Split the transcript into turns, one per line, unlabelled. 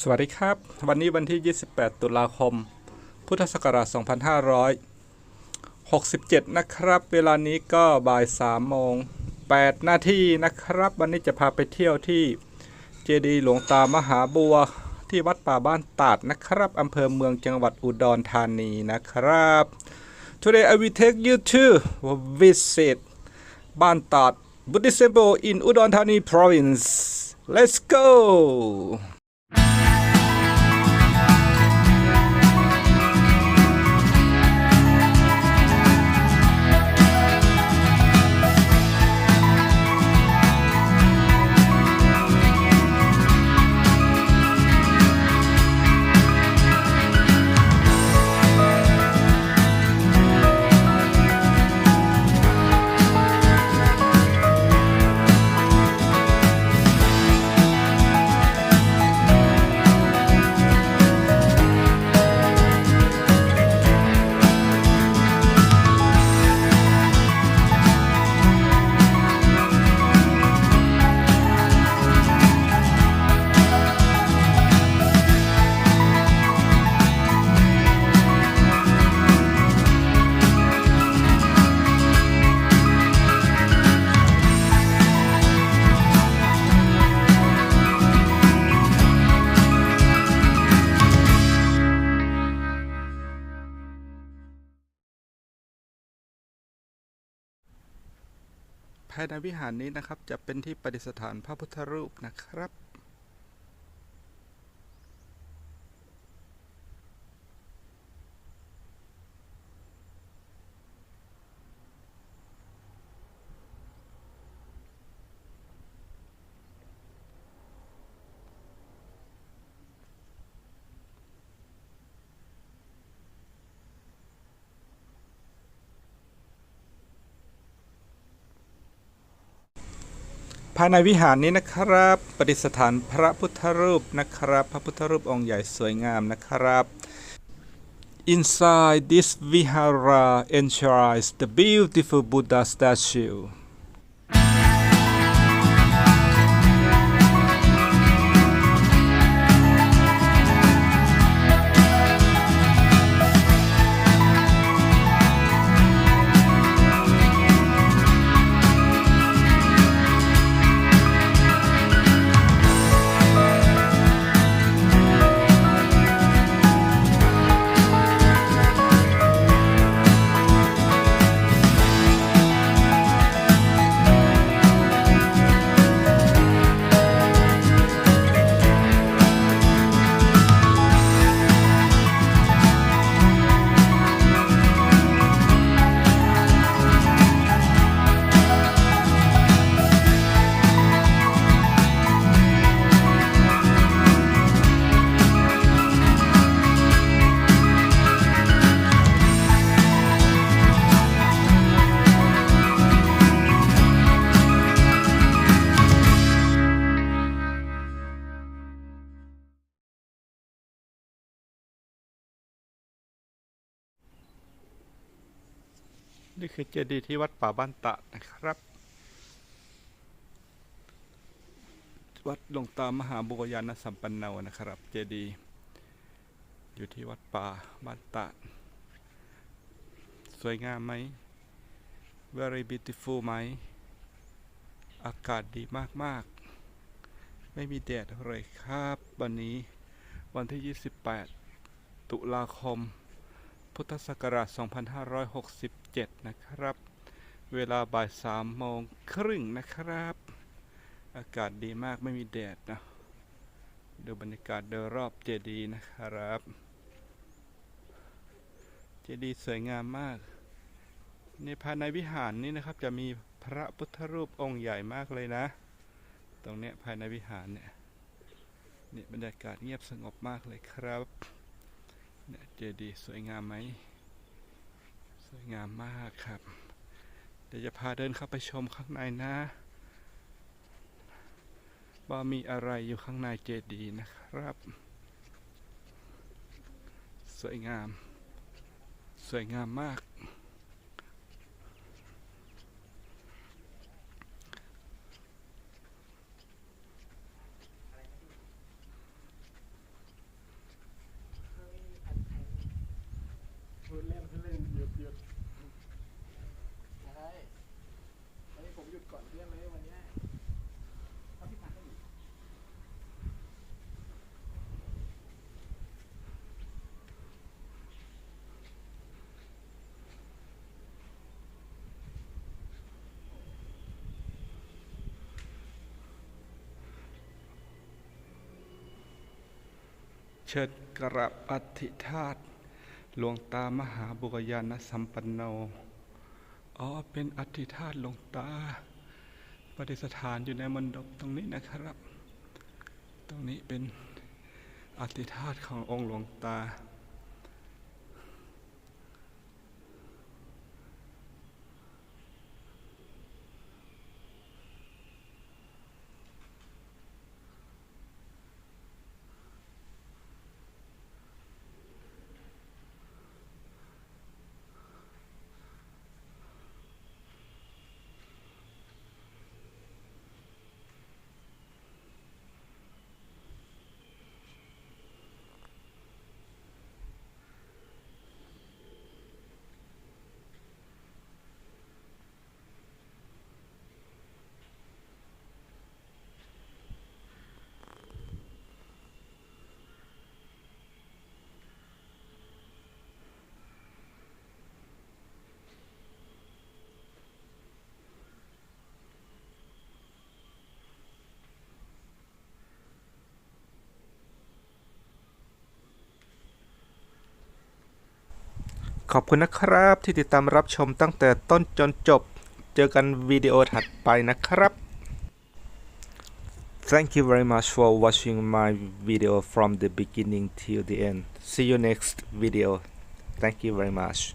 สวัสดีครับ วันนี้วันที่ 28 ตุลาคม พุทธศักราช 2567 นะครับ เวลานี้ก็บ่าย3โมง8นาทีนะครับ วันนี้จะพาไปเที่ยวที่เจดีหลวงตามหาบัวที่วัดป่าบ้านตาดนะครับอำเภอเมืองจังหวัดอุดรธานีนะครับ Today I will take you to visit บ้านตาด Buddhist Temple in Udon Thani Province Let's go ภายในวิหารนี้นะครับ จะเป็นที่ประดิษฐานพระพุทธรูปนะครับายในวิหารนี้นะครับประดิษฐานพระพุทธรูปนะครับ พระพุทธรูปองค์ใหญ่สวยงามนะครับ Inside this vihara enshrines the beautiful Buddha statue นี่คือเจดีย์ที่วัดป่าบ้านตะนะครับ วัดหลวงตามหาบุญญาณสัมปันโนนะครับ เจดีย์อยู่ที่วัดป่าบ้านตะ สวยงามไหม very beautiful ไหม อากาศดีมาก ๆ ไม่มีแดดเลยครับ วันนี้วันที่ 28 ตุลาคม พุทธศักราช 2567 นะครับ เวลาบ่าย3โมงครึ่งนะครับ อากาศดีมากไม่มีแดดนะ ดูบรรยากาศโดยรอบเจดีย์นะครับ เจดีย์สวยงามมาก ในภายในวิหารนี้นะครับจะมีพระพุทธรูปองค์ใหญ่มากเลยนะ ตรงเนี้ยภายในวิหารเนี่ยนี่บรรยากาศเงียบสงบมากเลยครับ เจดีย์สวยงามไหม สวยงามมากครับ เดี๋ยวจะพาเดินเข้าไปชมข้างในนะ ว่ามีอะไรอยู่ข้างในเจดีย์นะครับ สวยงาม สวยงามมาก เชิดกราบอธิธาตหลวงตามหาบุกยานสัมปันโน อ๋อ เป็นอธิธาตหลวงตา ปฏิสถานอยู่ในมณฑปตรงนี้นะครับ ตรงนี้เป็นอธิธาตขององค์หลวงตา ขอบคุณนะครับที่ติดตามรับชมตั้งแต่ต้นจนจบ เจอกันวิดีโอถัดไปนะครับ Thank you very much for watching my video from the beginning till the end. See you next video. Thank you very much.